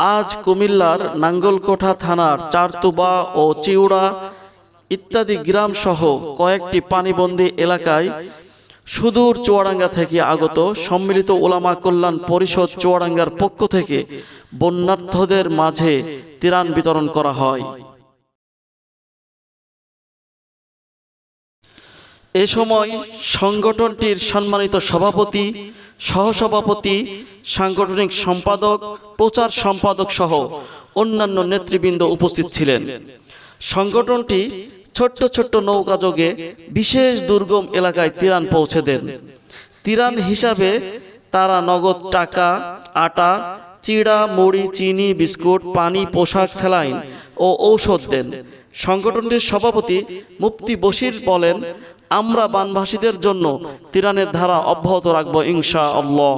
আজ কুমিল্লার নাঙ্গলকোঠা থানার চারতুবা ও চিউড়া ইত্যাদি গ্রাম সহ কয়েকটি পানিবন্দী এলাকায় সুদূর চুয়াডাঙ্গা থেকে আগত সম্মিলিত ওলামা কল্যাণ পরিষদ চুয়াডাঙ্গার পক্ষ থেকে বন্যার্থদের মাঝে ত্রাণ বিতরণ করা হয়। এ সময় সংগঠনটির সম্মানিত সভাপতি সহসভাপতি, সাংগঠনিক সম্পাদক, প্রচার সম্পাদক সহ অন্যান্য নেতৃবৃন্দ উপস্থিত ছিলেন। সংগঠনটি ছোট্ট ছোট্ট নৌকাযোগে বিশেষ দুর্গম এলাকায় তিরান পৌঁছে দেন। তিরান হিসাবে তারা নগদ টাকা, আটা, চিড়া, মুড়ি, চিনি, বিস্কুট, পানি, পোশাক, স্যালাইন ও ঔষধ দেন। সংগঠনটির সভাপতি মুফতি বশির বলেন আমরা বানভাসীদের জন্য তিরানের ধারা অব্যাহত রাখব ইনশা আল্লাহ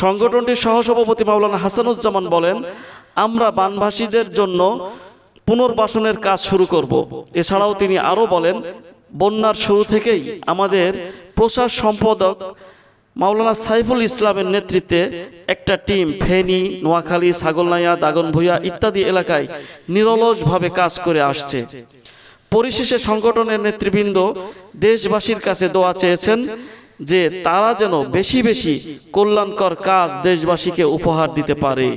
সংগঠনটির সহসভাপতি মাওলানা হাসানুজ্জামান বলেন, আমরা বানভাসীদের জন্য পুনর্বাসনের কাজ শুরু করব। এছাড়াও তিনি আরও বলেন, বন্যার শুরু থেকেই আমাদের প্রচার সম্পাদক মাওলানা সাইফুল ইসলামের নেতৃত্বে একটা টিম, ফেনী, নোয়াখালী, ছাগলনাইয়া, দাগনভূঞা ইত্যাদি এলাকায় নিরলসভাবে কাজ করে আসছে। পরিশেষে সংগঠনের নেতৃবৃন্দ দেশবাসীর কাছে দোয়া চেয়েছেন যে তারা যেন বেশি বেশি কল্যাণকর কাজ দেশবাসীকে উপহার দিতে পারে।